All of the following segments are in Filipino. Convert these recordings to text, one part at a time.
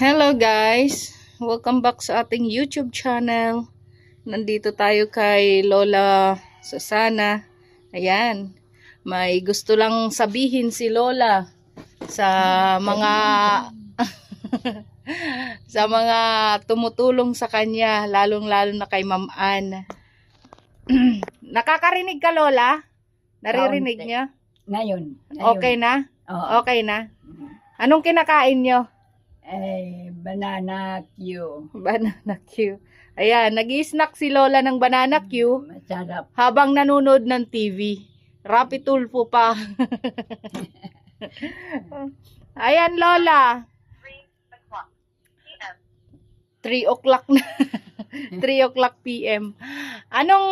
Hello guys! Welcome back sa ating YouTube channel. Nandito tayo kay Lola Susana. Ayan. May gusto lang sabihin si Lola sa mga sa mga tumutulong sa kanya, lalong-lalo na kay Ma'am Ann. Nakakarinig ka, Lola? Naririnig niya? Ngayon. ngayon. Okay na? Oo. Okay na? Anong kinakain nyo? Eh, banana Q. Banana Q. Ayan, nag snack si Lola ng banana Q Masarap. habang nanonood ng TV. Rapi Tulfo pa. Ayan, Lola. 3 o'clock na. 3 o'clock PM. Anong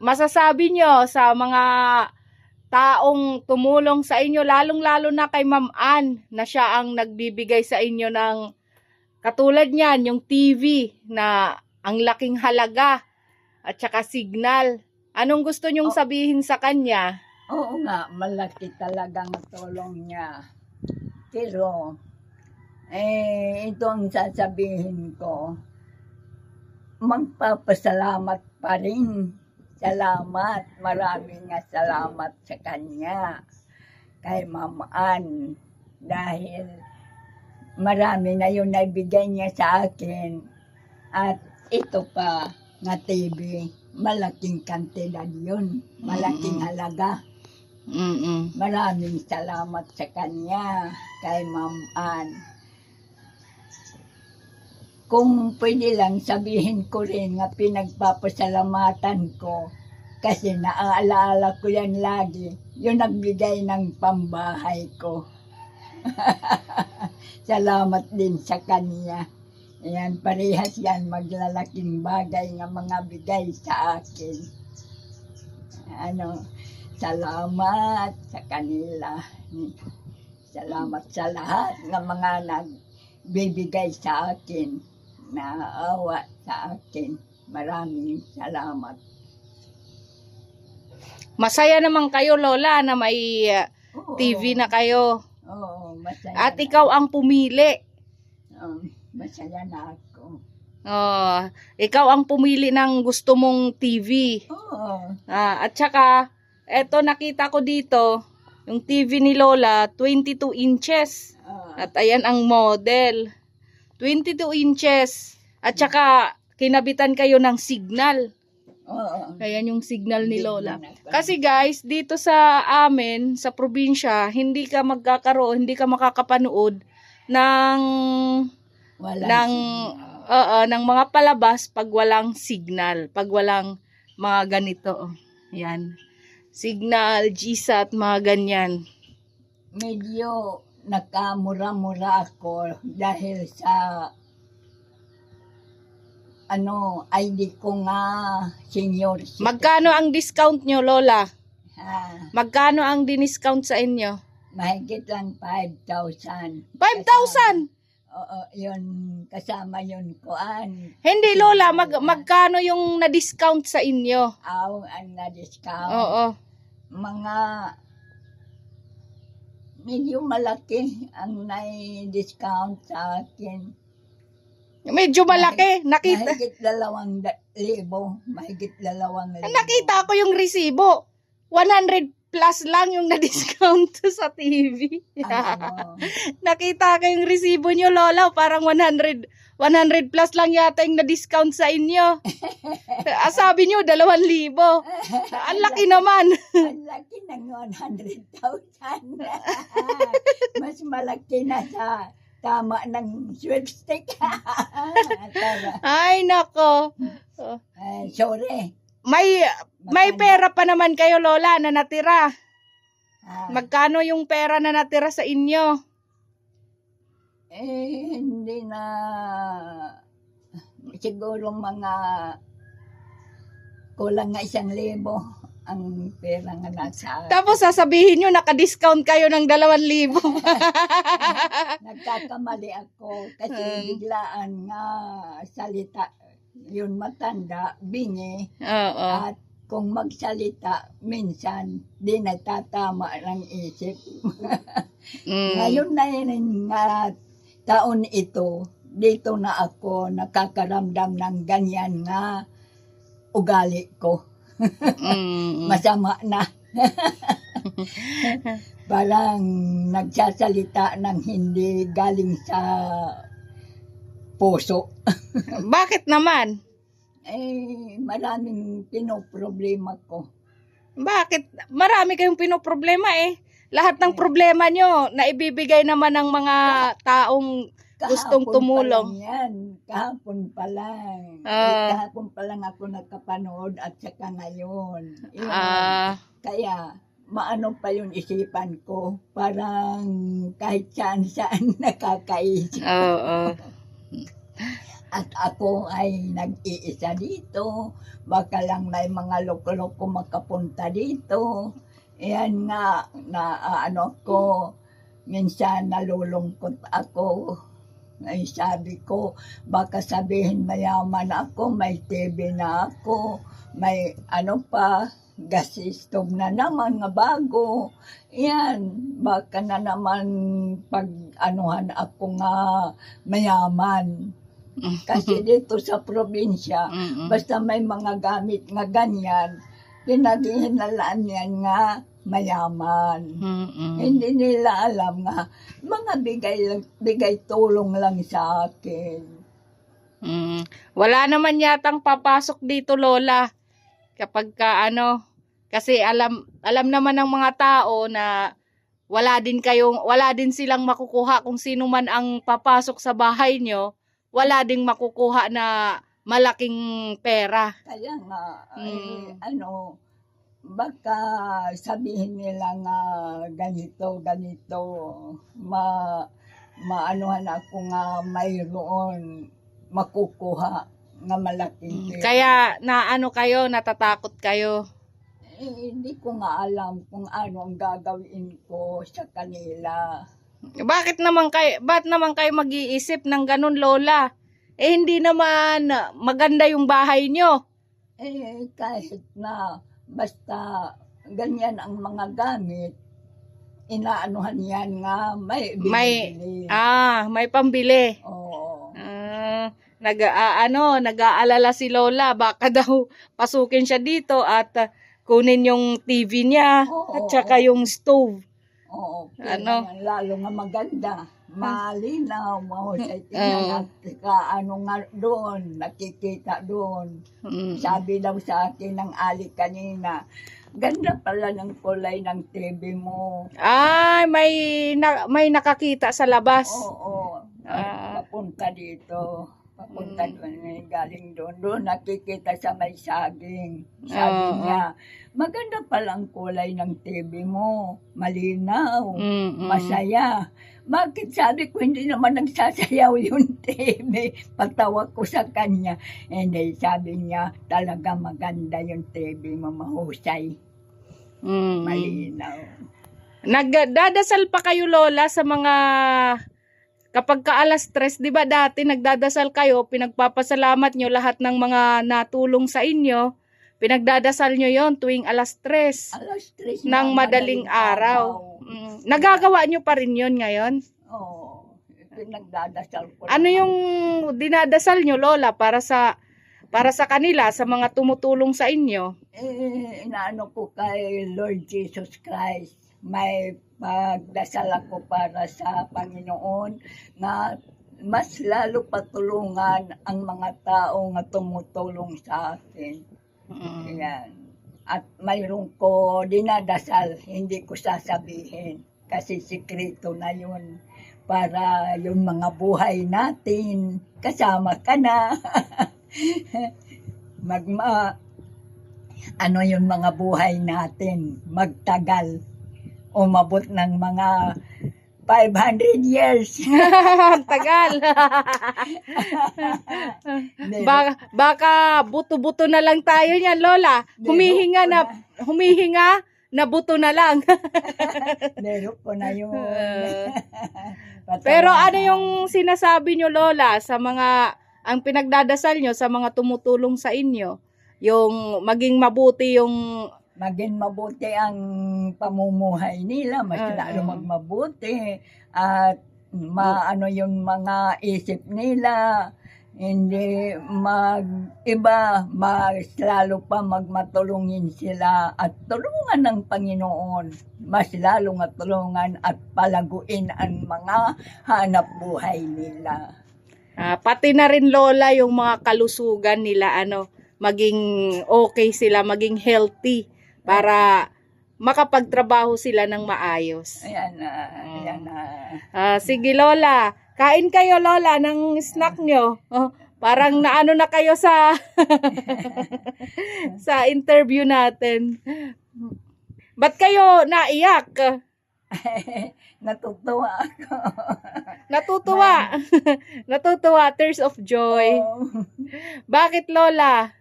masasabi nyo sa mga taong tumulong sa inyo, lalong-lalo na kay Ma'am Ann, na siya ang nagbibigay sa inyo ng katulad niyan, yung TV na ang laking halaga at saka signal. Anong gusto nyong Oh. sabihin sa kanya? Oo nga, malaki talagang tulong niya. Pero, eh, ito ang sasabihin ko. Magpapasalamat pa rin. Salamat. Maraming nga salamat sa kanya. Kay Ma'am Ann. Dahil marami na yung naibigay niya sa akin. At ito pa nga TV. Malaking kantidad yun. Malaking Mm. halaga. Mm-mm. Maraming salamat sa kanya, kay Ma'am Ann. Kung pwede lang sabihin ko rin nga pinagpapasalamatan ko kasi naalala ko yan lagi, yung nagbigay ng pambahay ko. salamat din sa kanya. Ayan, parehas yan, maglalaking bagay nga mga bigay sa akin. Ano, Salamat sa kanila. Salamat sa lahat ng mga nagbibigay sa akin, naawa sa akin. Maraming salamat. Masaya naman kayo, Lola, na may uh, Oo, TV na kayo. Oo, masaya At na. ikaw ang pumili. Oo, masaya na ako. Oh, ikaw ang pumili ng gusto mong TV. Oo, Ah, at saka, eto nakita ko dito, yung TV ni Lola, 22 inches. oo, At ayan ang model. 22 inches. At saka, kinabitan kayo ng signal. oo. Ayan yung signal ni Lola. Kasi guys, dito sa amin, sa probinsya, hindi ka magkakaroon, hindi ka makakapanood ng Walang ng signal. oo, ng mga palabas pag walang signal, pag walang mga ganito. Yan. Signal, GSAT, mga ganyan. Medyo nakamura-mura ako dahil sa ano, ID ko nga senior citizen. Magkano ang discount nyo, Lola? Ha, Magkano ang diniscount sa inyo? mahigit lang 5,000. 5,000! Oo, yun, kasama yun kuan. Hindi, Lola. Mag, magkano yung na-discount sa inyo? Aw, ang na-discount. Oo. Mga medyo malaki ang na-discount sa akin. Medyo malaki. Nakita, Mahigit dalawang da- libo. Mahigit dalawang libo. nakita ko yung resibo. 100 plus lang yung na-discount sa TV. Nakita ko yung resibo nyo, Lola. Parang 100, 100 plus lang yata yung na-discount sa inyo. Ah, Sabi nyo, 2,000. Ang laki naman. ang laki ng 100,000. Mas malaki na sa tama ng sweepstick. Ay, nako. Ay, sorry. May, may pera pa naman kayo, Lola, na natira. Ah, Magkano yung pera na natira sa inyo? Eh, hindi na siguro mga kulang nga isang libo ang pera nga nasa Tapos sasabihin nyo, naka-discount kayo ng 2,000. Nagkakamali ako kasi Hmm. biglaan nga salita yun matanda, bingi Oo. at kung magsalita minsan di nagtatama ng isip. Mm. Ngayon na yun nga taon ito, dito na ako nakakaramdam ng ganyan nga ugali ko. Mm. Masama na. Parang nagsasalita ng hindi galing sa puso. Bakit naman? Eh, maraming pinoproblema ko. Bakit? Marami kayong pinoproblema eh. Lahat ng problema nyo, naibibigay naman ng mga taong Gustong Kahapon tumulong. Pa lang yan. Kahapon pa lang. Eh, kahapon pa lang ako nakapanood at saka ngayon. Yun. ah Kaya, maano pa yung isipan ko. Parang kahit saan-saan nakakaisip. oo. At ako ay nag-iisa dito. Baka lang may mga loko-loko makapunta dito. Yan nga, na ah, ano ko, minsan nalulungkot ako. Ay sabi ko, baka sabihin mayaman ako, may TV na ako, may ano pa, gas stove na naman nga bago. Yan, baka na naman pag anuhan ako nga mayaman. Kasi dito sa probinsya, basta may mga gamit nga ganyan, pinaghihinalaan yan nga mayaman. Mm-mm. Hindi nila alam nga, mga bigay, lang- bigay tulong lang sa akin. Mm. Wala naman yatang papasok dito, Lola. Kapag ka ano, kasi alam alam naman ng mga tao na wala din kayong wala din silang makukuha kung sino man ang papasok sa bahay nyo, wala ding makukuha na malaking pera. Kaya nga, eh, Mm. ano, baka sabihin nila nga ganito, ganito, ma, maanuhan ako nga mayroon makukuha nga malaking pera. Mm. Kaya na ano kayo, natatakot kayo. Eh, hindi ko nga alam kung ano ang gagawin ko sa kanila. Bakit naman kayo, ba't naman kayo mag-iisip ng ganun, Lola? Eh, hindi naman maganda yung bahay nyo. Eh, kahit na basta ganyan ang mga gamit, inaanuhan yan nga may May- binibili. Ah, may pambili. Oo. Ah, nag ah, ano, nag-aalala si Lola baka daw pasukin siya dito at ah, kunin yung TV niya Oo, at saka yung stove. Oo. Ano? Ano? Lalo nga maganda. Malinaw, mahusay Oo. tingnan at saka ano nga doon, nakikita doon. Mm. Sabi daw sa akin ng Ali kanina, ganda pala ng kulay ng TV mo. Ay, may na, may nakakita sa labas. Oo. Ah. Papunta dito. Papunta Mm. doon, eh, galing doon. Doon nakikita sa may saging. Sabi Oo. niya, maganda palang kulay ng TV mo. Malinaw. Mm, mm. Masaya. Bakit sabi ko hindi naman nagsasayaw yung TV? Pagtawa ko sa kanya. Hindi, sabi niya, talaga maganda yung TV mo, mahusay, Mm. malinaw. Nagdadasal pa kayo Lola sa mga kapag ka alas tres, 'di ba dati nagdadasal kayo, pinagpapasalamat nyo lahat ng mga natulong sa inyo. Pinagdadasal nyo yon tuwing alas tres Alas tres ng na, madaling araw. Mm. Nagagawa nyo pa rin yon ngayon? Oo. Pinagdadasal ko. Ano lang. yung dinadasal nyo Lola para sa para sa kanila, sa mga tumutulong sa inyo? Eh, inaano ko kay Lord Jesus Christ. May pagdasal ako para sa Panginoon na mas lalo patulungan ang mga tao nga tumutulong sa akin. Mm. Yan. At mayroon ko dinadasal, hindi ko sasabihin. Kasi sikreto na yun. Para yung mga buhay natin, kasama ka na. Magma, ano yung mga buhay natin, magtagal. Umabot ng mga 500 years. Tagal. Baka, baka buto-buto na lang tayo niyan, Lola. Humihinga na, humihinga na buto na lang. Meron ko na yun. Pero ano yung sinasabi nyo, Lola, sa mga, ang pinagdadasal nyo sa mga tumutulong sa inyo? Yung maging mabuti yung, maging mabuti ang pamumuhay nila, mas Oo. lalo magmabuti at maano yung mga isip nila, hindi mag-iba, mas lalo pa magmatulungin sila at tulungan ng Panginoon. Mas lalo nga tulungan at palaguin ang mga hanap buhay nila. Ah, pati na rin lola yung mga kalusugan nila ano, maging okay sila, maging healthy para makapagtrabaho sila ng maayos. Ayan na, ayan na. Ah, sige Lola, kain kayo Lola ng snack nyo. Oh, parang naano na kayo sa sa interview natin. Ba't kayo naiyak? Natutuwa ako. Natutuwa. Natutuwa, tears of joy. Oo. Bakit Lola?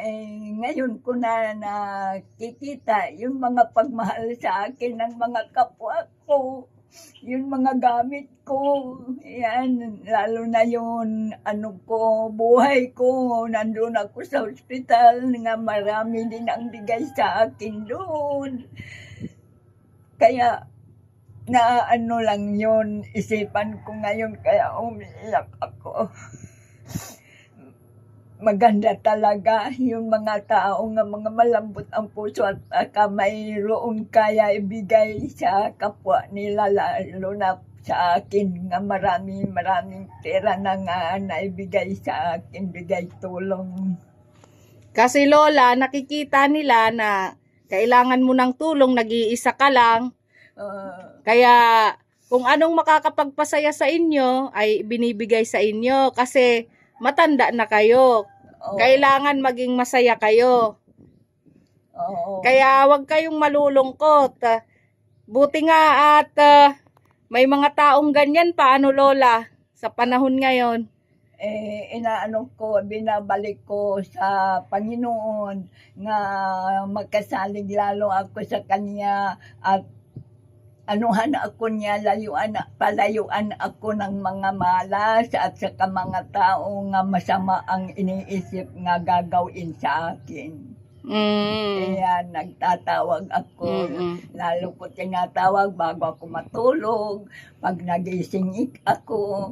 Eh, ngayon ko na nakikita yung mga pagmahal sa akin ng mga kapwa ko, yung mga gamit ko, yan, lalo na yung ano ko, buhay ko, nandun ako sa ospital, nga marami din ang bigay sa akin doon. Kaya, na ano lang yun, isipan ko ngayon, kaya umiiyak ako maganda talaga yung mga tao nga mga malambot ang puso at uh, mayroon kaya ibigay sa kapwa nila lalo na sa akin nga marami maraming pera na nga naibigay sa akin bigay tulong. Kasi Lola, nakikita nila na kailangan mo ng tulong, nag-iisa ka lang. uh, Kaya kung anong makakapagpasaya sa inyo ay binibigay sa inyo. Kasi matanda na kayo. oh, Kailangan maging masaya kayo. oo. Kaya wag kayong malulungkot. Buti nga at ah, may mga taong ganyan pa ano Lola sa panahon ngayon. eh, inaano ko, binabalik ko sa Panginoon nga magkasalig lalo ako sa Kanya at anuhan ako niya, layuan, palayuan ako ng mga malas at saka mga tao nga masama ang iniisip nga gagawin sa akin. Mm. Kaya nagtatawag ako, Mm-mm. lalo ko tinatawag bago ako matulog. Pag nagising ako,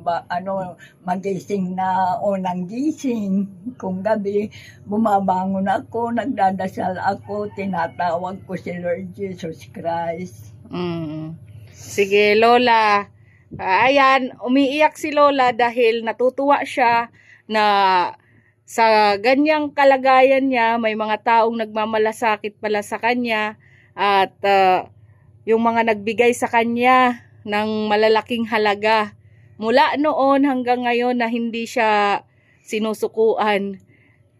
ba, ano, magising na unang gising. Kung gabi, bumabangon ako, nagdadasal ako, tinatawag ko si Lord Jesus Christ. Mm. Sige, Lola. Ah, Ayan, umiiyak si Lola dahil natutuwa siya na sa ganyang kalagayan niya, may mga taong nagmamalasakit pala sa kanya at ah, yung mga nagbigay sa kanya ng malalaking halaga. Mula noon hanggang ngayon na hindi siya sinusukuan.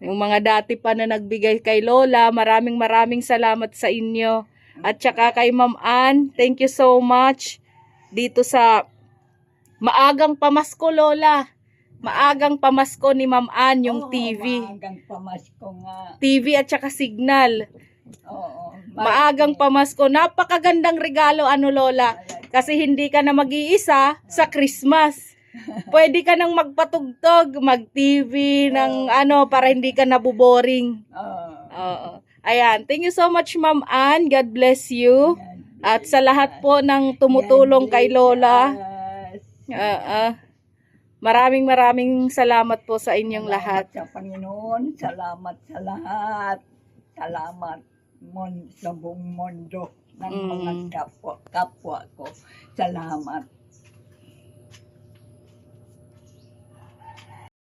Yung mga dati pa na nagbigay kay Lola, maraming maraming salamat sa inyo. At saka kay Ma'am Ann, thank you so much dito sa maagang pamasko Lola. Maagang pamasko ni Ma'am Ann yung Oo, TV. Maagang pamasko nga. TV at saka signal. Oo. Maagang pamasko. Napakagandang regalo ano Lola. Kasi hindi ka na mag-iisa sa Christmas. Pwede ka nang magpatugtog, mag-TV ng ano para hindi ka nabuboring. Oo. Oo. Ayan. Thank you so much Ma'am Ann. God bless you. At sa lahat po ng tumutulong kay Lola. Ah, ah. maraming maraming salamat po sa inyong lahat. Salamat sa Panginoon. Salamat sa lahat. Salamat mon, sa buong mundo ng mga Mm. kapwa, kapwa ko. Salamat.